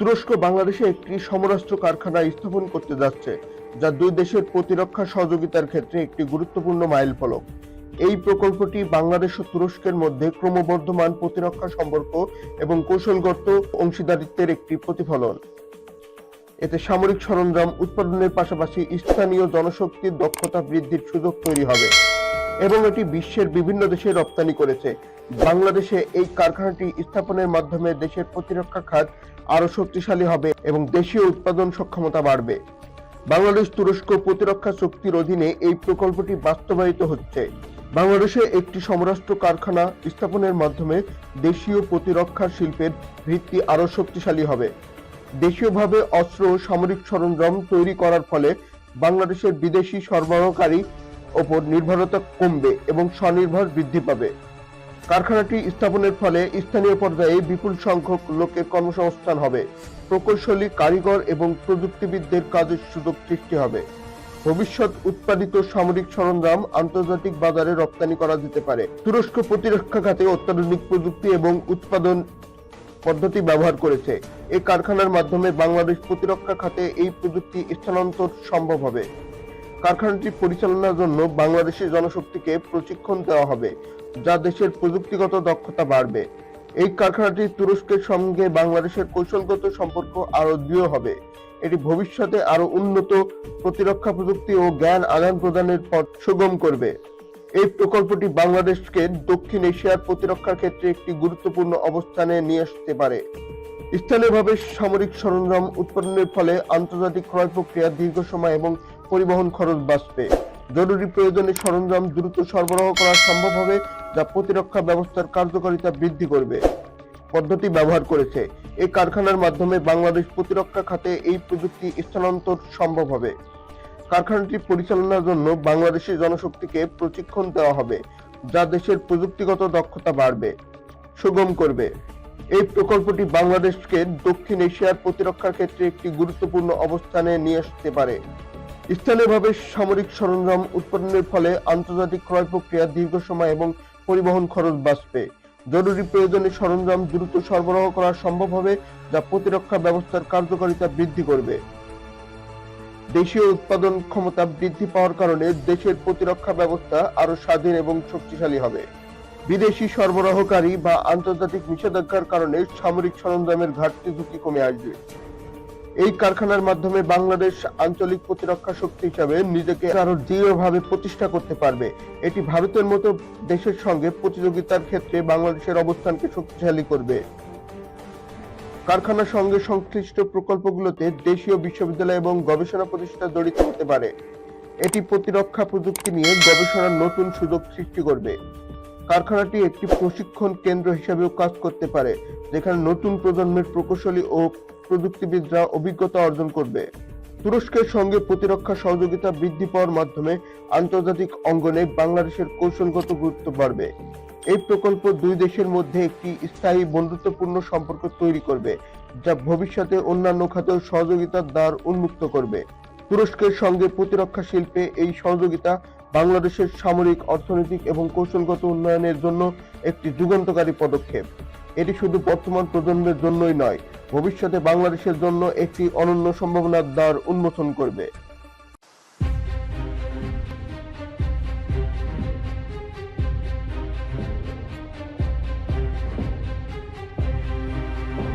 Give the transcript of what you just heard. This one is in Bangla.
তুরস্ক বাংলাদেশে একটি সমরাস্ত্র কারখানা স্থাপন করতে যাচ্ছে, যা দুই দেশের প্রতিরক্ষা সহযোগিতার ক্ষেত্রে একটি গুরুত্বপূর্ণ মাইলফলক। এই প্রকল্পটি বাংলাদেশ ও তুরস্কের মধ্যে ক্রমবর্ধমান প্রতিরক্ষা সম্পর্ক এবং কৌশলগত অংশীদারিত্বের একটি প্রতিফলন। এতে সামরিক সরঞ্জাম উৎপাদনের পাশাপাশি স্থানীয় জনশক্তির দক্ষতা বৃদ্ধির সুযোগ তৈরি হবে এবং এটি বিশ্বের বিভিন্ন দেশে রপ্তানি করেছে। বাংলাদেশে এই কারখানাটি স্থাপনের মাধ্যমে দেশের প্রতিরক্ষা খাত আরও শক্তিশালী হবে এবং দেশীয় উৎপাদন সক্ষমতা বাড়বে। বাংলাদেশ তুরস্ক প্রতিরক্ষা চুক্তির অধীনে এই প্রকল্পটি বাস্তবায়িত হচ্ছে। বাংলাদেশে একটি সমরাষ্ট্র কারখানা স্থাপনের মাধ্যমে দেশীয় প্রতিরক্ষা শিল্পের ভিত্তি আরও শক্তিশালী হবে। দেশীয়ভাবে অস্ত্র ও সামরিক সরঞ্জাম তৈরি করার ফলে বাংলাদেশের বিদেশি সরবরাহকারী ওপর নির্ভরতা কমবে এবং স্বনির্ভর বৃদ্ধি পাবে। কারখানাটি স্থাপনের ফলে স্থানীয় পর্যায়ে বিপুল সংখ্যক লোকের কর্মসংস্থান হবে। প্রকৌশলী, কারিগর এবং প্রযুক্তিবিদদের কাজের সুযোগ সৃষ্টি হবে। ভবিষ্যৎ উৎপাদিত সামরিক সরঞ্জাম আন্তর্জাতিক বাজারে রপ্তানি করা যেতে পারে। তুরস্ক প্রতিরক্ষা খাতে অত্যাধুনিক প্রযুক্তি এবং উৎপাদন পদ্ধতি ব্যবহার করেছে। এই কারখানার মাধ্যমে বাংলাদেশ প্রতিরক্ষা খাতে এই প্রযুক্তি স্থানান্তর সম্ভব হবে। কারখানাটি পরিচালনার জন্য বাংলাদেশের জনশক্তিকে প্রশিক্ষণ দেওয়া হবে, যা দেশের প্রযুক্তিগত দক্ষতা বাড়বে। এই কারখানাটি তুরস্কের সঙ্গে বাংলাদেশের কৌশলগত সম্পর্ক আরও দৃঢ় হবে। এটি ভবিষ্যতে আরও উন্নত প্রতিরক্ষা প্রযুক্তি ও জ্ঞান আদান প্রদানের পথ সুগম করবে। এই প্রকল্পটি বাংলাদেশকে দক্ষিণ এশিয়ার প্রতিরক্ষার ক্ষেত্রে একটি গুরুত্বপূর্ণ অবস্থানে নিয়ে আসতে পারে। স্থানীয়ভাবে সামরিক সরঞ্জাম উৎপাদনের ফলে আন্তর্জাতিক ক্রয় প্রক্রিয়া দীর্ঘ সময় এবং পরিবহন খরচ বাঁচবে। জরুরি প্রয়োজনে সরঞ্জাম দ্রুত সরবরাহ করা সম্ভব হবে, যা প্রতিরক্ষা ব্যবস্থার কার্যকারিতা বৃদ্ধি করবে। পদ্ধতি ব্যবহার করেছে। এই কারখানার মাধ্যমে বাংলাদেশ প্রতিরক্ষা খাতে এই প্রযুক্তি স্থানান্তর সম্ভব হবে। কারখানাটি পরিচালনার জন্য বাংলাদেশের জনশক্তিকে প্রশিক্ষণ দেওয়া হবে, যা দেশের প্রযুক্তিগত দক্ষতা বাড়বে, সুগম করবে। এই প্রকল্পটি বাংলাদেশকে দক্ষিণ এশিয়ার প্রতিরক্ষার ক্ষেত্রে একটি গুরুত্বপূর্ণ অবস্থানে নিয়ে আসতে পারে। স্থানীয়ভাবে সামরিক সরঞ্জাম উৎপাদনের ফলে আন্তর্জাতিক ক্রয় প্রক্রিয়া দীর্ঘ সময় এবং পরিবহন খরচ বাঁচবে। জরুরি প্রয়োজনে সরঞ্জাম দ্রুত সরবরাহ করা সম্ভব হবে, যা প্রতিরক্ষা ব্যবস্থার কার্যকারিতা বৃদ্ধি করবে। দেশীয় উৎপাদন ক্ষমতা বৃদ্ধি পাওয়ার কারণে দেশের প্রতিরক্ষা ব্যবস্থা আরও স্বাধীন এবং শক্তিশালী হবে। বিদেশি সরবরাহকারী বা আন্তর্জাতিক নিষেধাজ্ঞার কারণে সামরিক সরঞ্জামের ঘাটতি ঝুঁকি কমে আসবে। এই কারখানার মাধ্যমে বাংলাদেশ আঞ্চলিক প্রতিরক্ষা শক্তি হিসাবে নিজেকে আরও দৃঢ়ভাবে প্রতিষ্ঠা করতে পারবে। এটি ভারতের মতো দেশের সঙ্গে প্রতিযোগিতার ক্ষেত্রে বাংলাদেশের অবস্থানকে শক্তিশালী করবে। কারখানার সঙ্গে সংশ্লিষ্ট প্রকল্পগুলোতে দেশীয় বিশ্ববিদ্যালয় এবং গবেষণা প্রতিষ্ঠান জড়িত হতে পারে। এটি প্রতিরক্ষা প্রযুক্তি নিয়ে গবেষণার নতুন সুযোগ সৃষ্টি করবে। কারখানাটি একটি প্রশিক্ষণ কেন্দ্র হিসাবেও কাজ করতে পারে, যেখানে নতুন প্রজন্মের প্রকৌশলী ও প্রযুক্তিবিদরা অভিজ্ঞতা অর্জন করবে। তুরস্কের সঙ্গে প্রতিরক্ষা সহযোগিতা বৃদ্ধি পাওয়ার মাধ্যমে আন্তর্জাতিক অঙ্গনে বাংলাদেশের কৌশলগত গুরুত্ব বাড়বে। এই প্রকল্প দুই দেশের মধ্যে একটি স্থায়ী বন্ধুত্বপূর্ণ সম্পর্ক তৈরি করবে, যা ভবিষ্যতে অন্যান্য খাতেও সহযোগিতার দ্বার উন্মুক্ত করবে। তুরস্কের সঙ্গে প্রতিরক্ষা শিল্পে এই সহযোগিতা বাংলাদেশের সামরিক, অর্থনৈতিক এবং কৌশলগত উন্নয়নের জন্য একটি যুগান্তকারী পদক্ষেপ। এটি শুধু বর্তমান প্রজন্মের জন্যই নয় ভবিষ্যতে বাংলাদেশের জন্য একটি অনন্য সম্ভাবনার দ্বার উন্মোচন করবে।